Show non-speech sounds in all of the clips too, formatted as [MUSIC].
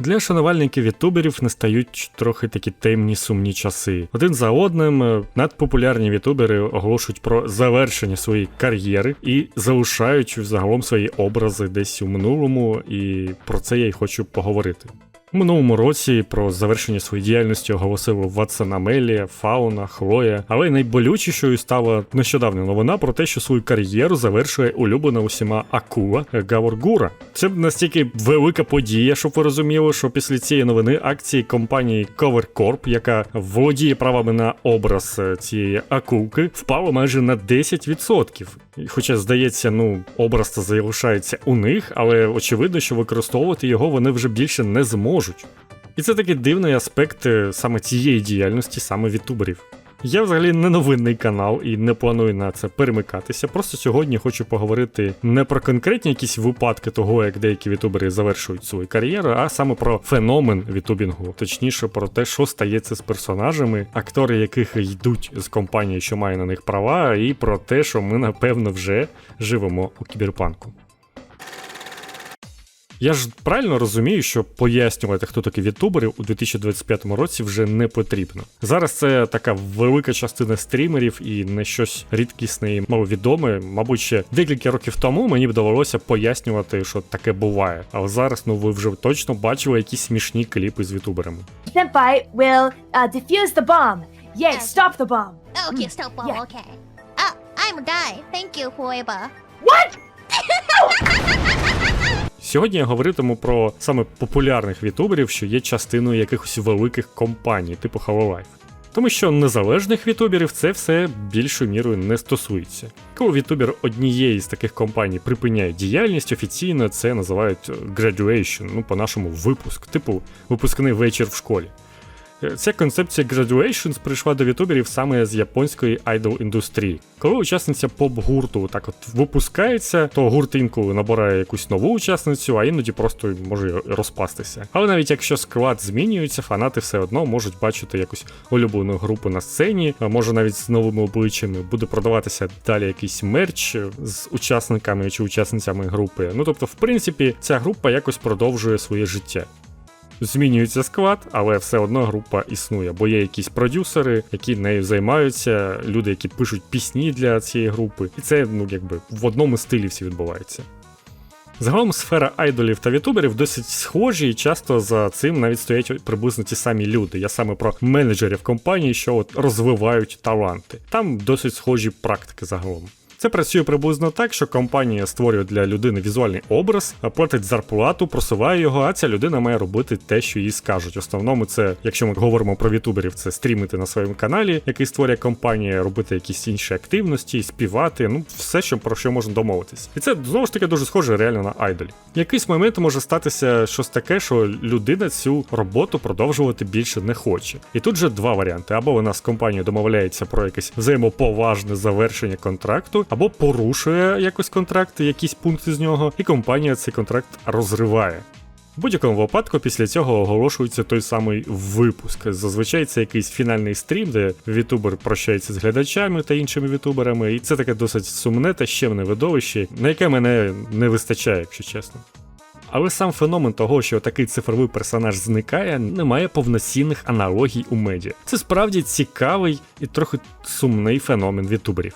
Для шанувальників ютуберів настають трохи такі темні сумні часи. Один за одним е, надпопулярні ютубери оголошують про завершення своєї кар'єри і залишають взагалом свої образи десь у минулому, і про це я й хочу поговорити. Минулому році про завершення своєї діяльності оголосили Ватсон Амелія, Фауна, Хлоя, але найболючішою стала нещодавня новина про те, що свою кар'єру завершує улюблена усіма Акула Гаворгура. Це настільки велика подія, щоб ви розуміли, що після цієї новини акції компанії Cover Corp, яка володіє правами на образ е, цієї акулки, впали майже на 10%. Хоча, здається, ну образ то залишається у них, але очевидно, що використовувати його вони вже більше не зможуть. І це такий дивний аспект е, саме цієї діяльності, саме вітуберів. Я взагалі не новинний канал і не планую на це перемикатися. Просто сьогодні хочу поговорити не про конкретні якісь випадки того, як деякі вітубери завершують свою кар'єру, а саме про феномен вітубінгу, точніше про те, що стається з персонажами, актори яких йдуть з компанії, що має на них права, і про те, що ми напевно вже живемо у кіберпанку. Я ж правильно розумію, що пояснювати, хто такі вітубери у 2025 році вже не потрібно. Зараз це така велика частина стрімерів і не щось рідкісне і маловідоме. Мабуть, ще декілька років тому мені б довелося пояснювати, що таке буває. Але зараз ну ви вже точно бачили якісь смішні кліпи з вітуберами. Senpai will uh, defuse the bomb. Yay, stop the bomb. Okay, stop. Oh, yeah. okay. Oh, I'm guy. Thank you, forever. What? [LAUGHS] Сьогодні я говоритиму про саме популярних вітуберів, що є частиною якихось великих компаній, типу Hololive. Тому що незалежних вітуберів це все більшою мірою не стосується. Коли вітубер однієї з таких компаній припиняє діяльність, офіційно це називають е, graduation, ну по-нашому випуск, типу випускний вечір в школі. Е, Ця концепція graduations прийшла до вітуберів саме з японської айдол індустрії. Коли учасниця поп-гурту так от випускається, то гурт інколи набирає якусь нову учасницю, а іноді просто може розпастися. Але навіть якщо склад змінюється, фанати все одно можуть бачити якусь улюблену групу на сцені, а може навіть з новими обличчями буде продаватися далі якийсь мерч з учасниками чи учасницями групи. Ну тобто, в принципі, ця група якось продовжує своє життя. Змінюється склад, але все одно група існує, бо є якісь продюсери, які нею займаються, люди, які пишуть пісні для цієї групи, і це ну якби в одному стилі всі відбувається. Загалом сфера айдолів та вітуберів досить схожі, і часто за цим навіть стоять приблизно ті самі люди. Я саме про менеджерів компанії, що от розвивають таланти. Там досить схожі практики загалом. Це працює приблизно так, що компанія створює для людини візуальний образ, платить зарплату, просуває його, а ця людина має робити те, що їй скажуть. Основному це, якщо ми говоримо про вітуберів, це стрімити на своєму каналі, який створює компанія, робити якісь інші активності, співати, ну все, що про що можна домовитись. І це знову ж таки дуже схоже реально на айдолі. Якийсь момент може статися щось таке, що людина цю роботу продовжувати більше не хоче. І тут же два варіанти: або вона з компанією домовляється про якесь взаємоповажне завершення контракту, або порушує якось контракт, якісь пункти з нього, і компанія цей контракт розриває. В будь-якому випадку після цього оголошується той самий випуск. Зазвичай це якийсь фінальний стрім, де вітубер прощається з глядачами та іншими вітуберами, і це таке досить сумне та щемне видовище, на яке мене не вистачає, якщо чесно. Але сам феномен того, що такий цифровий персонаж зникає, не має повноцінних аналогій у медіа. Це справді цікавий і трохи сумний феномен вітуберів.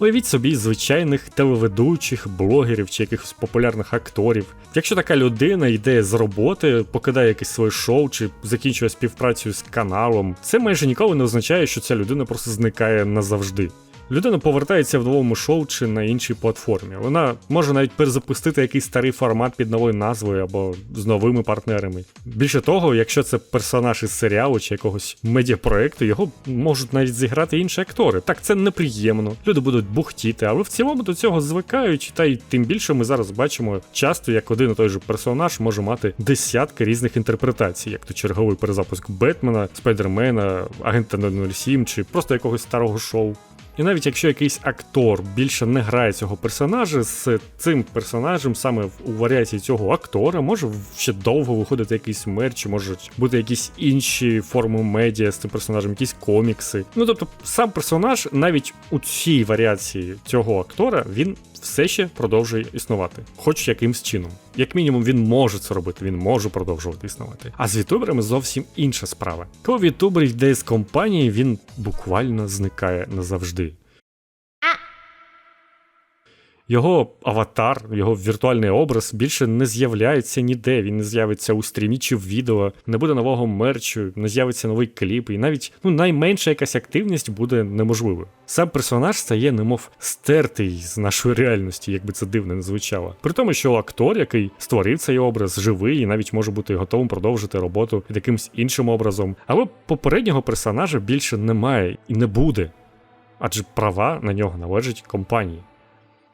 Уявіть собі звичайних телеведучих, блогерів чи якихось популярних акторів. Якщо така людина йде з роботи, покидає якесь своє шоу чи закінчує співпрацю з каналом, це майже ніколи не означає, що ця людина просто зникає назавжди. Людина повертається в новому шоу чи на іншій платформі. Вона може навіть перезапустити якийсь старий формат під новою назвою або з новими партнерами. Більше того, якщо це персонаж із серіалу чи якогось медіапроекту, його можуть навіть зіграти інші актори. Так, це неприємно. Люди будуть бухтіти, але в цілому до цього звикають, та й тим більше ми зараз бачимо часто, як один і той же персонаж може мати десятки різних інтерпретацій, як то черговий перезапуск Бетмена, Спайдермена, Агента 007 чи просто якогось старого шоу. І навіть якщо якийсь актор більше не грає цього персонажа, з цим персонажем саме у варіації цього актора може ще довго виходити якийсь мерч, можуть бути якісь інші форми медіа з цим персонажем, якісь комікси. Ну тобто, сам персонаж навіть у цій варіації цього актора він все ще продовжує існувати, хоч якимсь чином. Як мінімум, він може це робити, він може продовжувати існувати. А з вітуберами зовсім інша справа. Коли вітубер йде з компанії, він буквально зникає назавжди. Його аватар, його віртуальний образ більше не з'являється ніде. Він не з'явиться у стрімі чи в відео, не буде нового мерчу, не з'явиться новий кліп, і навіть ну найменша якась активність буде неможливою. Сам персонаж стає, немов стертий з нашої реальності, якби це дивно не звучало. При тому, що актор, який створив цей образ, живий і навіть може бути готовим продовжити роботу під якимсь іншим образом. Але попереднього персонажа більше немає і не буде, адже права на нього належать компанії.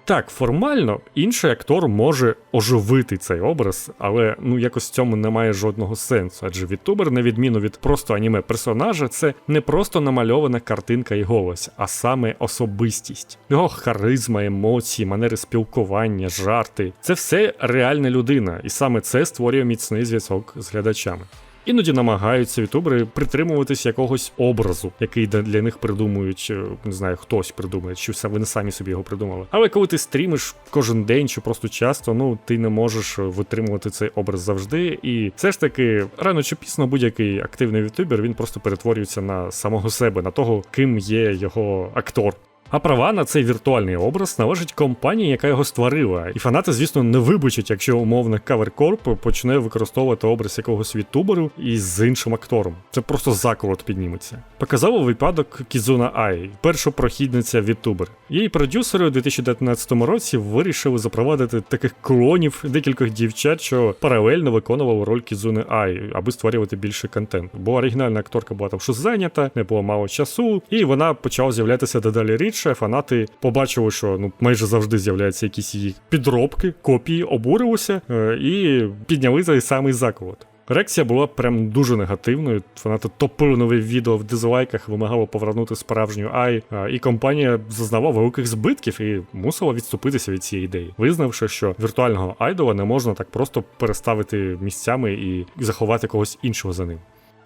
Так, формально інший актор може оживити цей образ, але ну якось в цьому немає жодного сенсу. Адже вітубер, на відміну від просто аніме персонажа, це не просто намальована картинка і голос, а саме особистість. Його харизма, емоції, манери спілкування, жарти це все реальна людина, і саме це створює міцний зв'язок з глядачами. Іноді намагаються ютубери притримуватись якогось образу, який для- них придумують, е, не знаю, хтось придумує, чи вони самі собі його придумали. Але коли ти стрімиш кожен день чи просто часто, ну ти не можеш витримувати цей образ завжди. І все ж таки, рано чи пізно будь-який активний ютубер він просто перетворюється на самого себе, на того, ким є його актор. А права на цей віртуальний образ належить компанії, яка його створила. І фанати, звісно, не вибачать, якщо умовно Corp почне використовувати образ якогось вітуберу із іншим актором. Це просто заколот підніметься. Показав випадок Кізуна Ай, першопрохідниця вітубер. Її продюсери у 2019 році вирішили запровадити таких клонів декількох дівчат, що паралельно виконували роль Кізуни Ай, аби створювати більше контенту. Бо оригінальна акторка була там щось зайнята, не було мало часу, і вона почала з'являтися дедалі рідше. Фанати побачили, що ну майже завжди з'являються якісь її підробки, копії, обурилися е, і підняли цей самий заколот. Реакція була прям дуже негативною. Фанати топили нові відео в дизлайках, вимагали повернути справжню Ай, і компанія зазнала великих збитків і мусила відступитися від цієї ідеї, визнавши, що віртуального айдола не можна так просто переставити місцями і заховати когось іншого за ним.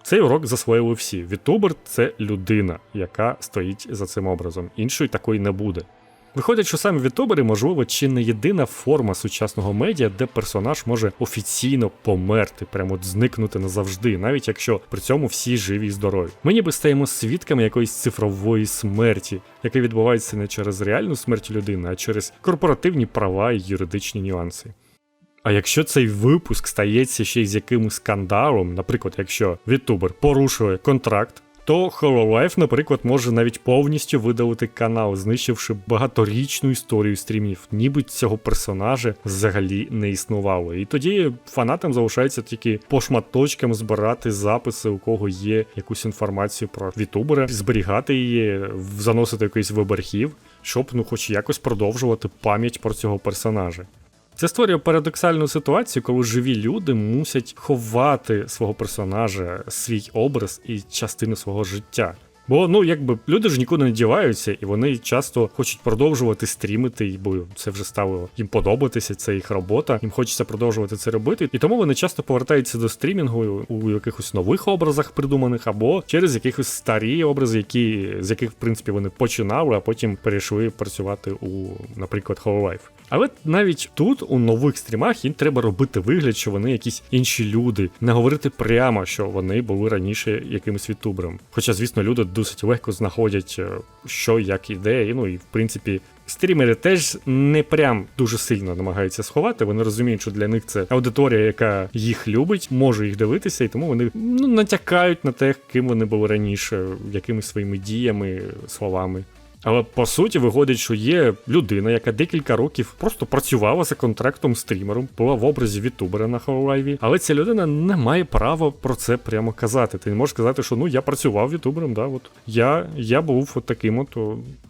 Цей урок засвоїли всі. Вітубер це людина, яка стоїть за цим образом. Іншої такої не буде. Виходить, що саме вітубери, можливо, чи не єдина форма сучасного медіа, де персонаж може офіційно померти, прямо от зникнути назавжди, навіть якщо при цьому всі живі і здорові. Ми ніби стаємо свідками якоїсь цифрової смерті, яка відбувається не через реальну смерть людини, а через корпоративні права і юридичні нюанси. А якщо цей випуск стається ще й з якимось скандалом, наприклад, якщо вітубер порушує контракт, то Hololive, наприклад, може навіть повністю видалити канал, знищивши багаторічну історію стрімів, ніби цього персонажа взагалі не існувало. І тоді фанатам залишається тільки по шматочкам збирати записи, у кого є якусь інформацію про вітубера, зберігати її, заносити якийсь в архів, щоб ну хоч якось продовжувати пам'ять про цього персонажа. Це створює парадоксальну ситуацію, коли живі люди мусять ховати свого персонажа, свій образ і частину свого життя. Бо ну якби люди ж нікуди не діваються, і вони часто хочуть продовжувати стрімити, бо це вже стало їм подобатися, це їх робота. Їм хочеться продовжувати це робити. І тому вони часто повертаються до стрімінгу у якихось нових образах придуманих, або через якихось старі образи, які з яких в принципі вони починали, а потім перейшли працювати у, наприклад, Hololive. Але навіть тут, у нових стрімах, їм треба робити вигляд, що вони якісь інші люди, не говорити прямо, що вони були раніше якимось вітубером. Хоча, звісно, люди досить легко знаходять, е, що як іде, і ну і в принципі. Стрімери теж не прям дуже сильно намагаються сховати. Вони розуміють, що для них це аудиторія, яка їх любить, може їх дивитися, і тому вони ну натякають на те, ким вони були раніше, якимись своїми діями, словами. Але по суті виходить, що є людина, яка декілька років просто працювала за контрактом стрімером, була в образі вітубера на Хололайві, але ця людина не має права про це прямо казати. Ти не можеш сказати, що ну я працював вітубером, да, от я, я був от таким от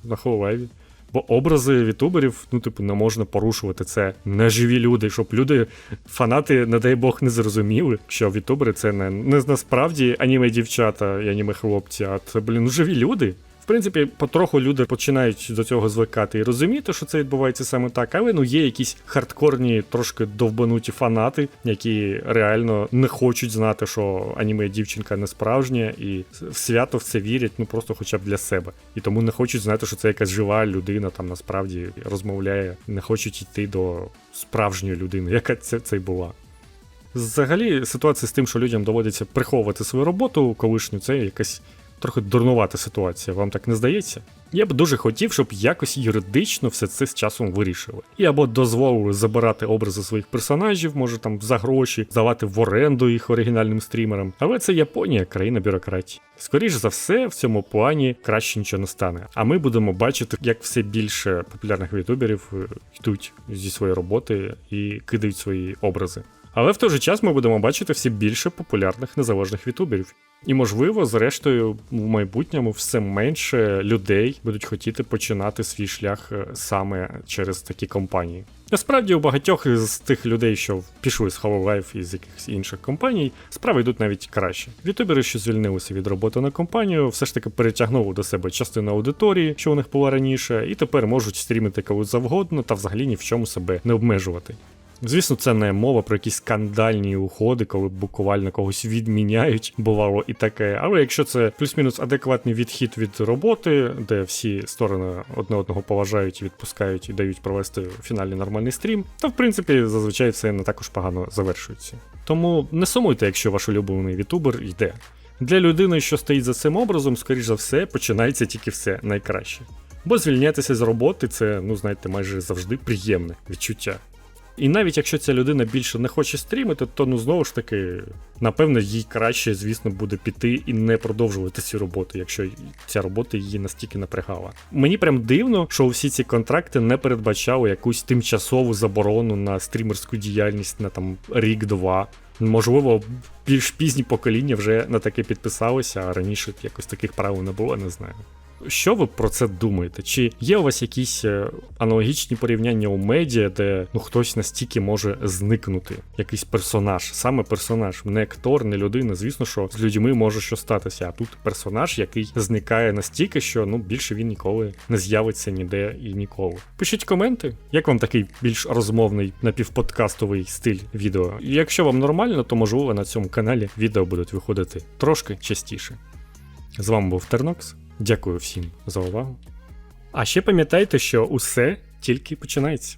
на Хололайві. Бо образи вітуберів, ну, типу, не можна порушувати. Це не живі люди, щоб люди, фанати, не дай Бог, не зрозуміли, що вітубери це не, не насправді аніме дівчата і аніме хлопці, а це, блін, живі люди. Принципі, потроху люди починають до цього звикати і розуміти, що це відбувається саме так, але ну є якісь хардкорні, трошки довбануті фанати, які реально не хочуть знати, що аніме дівчинка не справжня, і в свято в це вірять, ну просто хоча б для себе. І тому не хочуть знати, що це якась жива людина там насправді розмовляє, не хочуть йти до справжньої людини, яка це, це й була. Взагалі, ситуація з тим, що людям доводиться приховувати свою роботу колишню, це якась трохи дурнувата ситуація. Вам так не здається? Я б дуже хотів, щоб якось юридично все це з часом вирішили. І або дозволили забирати образи своїх персонажів, може там за гроші, здавати в оренду їх оригінальним стрімерам. Але це Японія, країна бюрократії. Скоріш за все, в цьому плані краще нічого не стане. А ми будемо бачити, як все більше популярних ютуберів е, йдуть зі своєї роботи і кидають свої образи. Але в той же час ми будемо бачити все більше популярних незалежних ютуберів. І можливо, зрештою, в майбутньому все менше людей будуть хотіти починати свій шлях е, саме через такі компанії. Насправді, у багатьох з тих людей, що пішли з Hololive і з якихось інших компаній, справи йдуть навіть краще. Ютубери, що звільнилися від роботи на компанію, все ж таки перетягнули до себе частину аудиторії, що у них була раніше, і тепер можуть стрімити коли завгодно та взагалі ні в чому себе не обмежувати. Звісно, це не мова про якісь скандальні уходи, коли буквально когось відміняють, бувало і таке. Але якщо це плюс-мінус адекватний відхід від роботи, де всі сторони одне одного поважають, відпускають і дають провести фінальний нормальний стрім, то в принципі зазвичай це не також погано завершується. Тому не сумуйте, якщо ваш улюблений вітубер йде. Для людини, що стоїть за цим образом, скоріш за все, починається тільки все найкраще. Бо звільнятися з роботи це, ну знаєте, майже завжди приємне відчуття. І навіть якщо ця людина більше не хоче стрімити, то ну знову ж таки, напевно, їй краще, звісно, буде піти і не продовжувати цю роботу, якщо ця робота її настільки напрягала. Мені прям дивно, що всі ці контракти не передбачали якусь тимчасову заборону на стрімерську діяльність на там рік-два. Можливо, більш пізні покоління вже на таке підписалися, а раніше якось таких правил не було, не знаю. Що ви про це думаєте? Чи є у вас якісь е, аналогічні порівняння у медіа, де ну хтось настільки може зникнути? Якийсь персонаж, саме персонаж, не актор, не людина. Звісно, що з людьми може що статися. А тут персонаж, який зникає настільки, що ну більше він ніколи не з'явиться ніде і ніколи. Пишіть коменти, як вам такий більш розмовний напівподкастовий стиль відео. Якщо вам нормально, то можливо на цьому каналі відео будуть виходити трошки частіше. З вами був Тернокс. Дякую всім за увагу. А ще пам'ятайте, що усе тільки починається.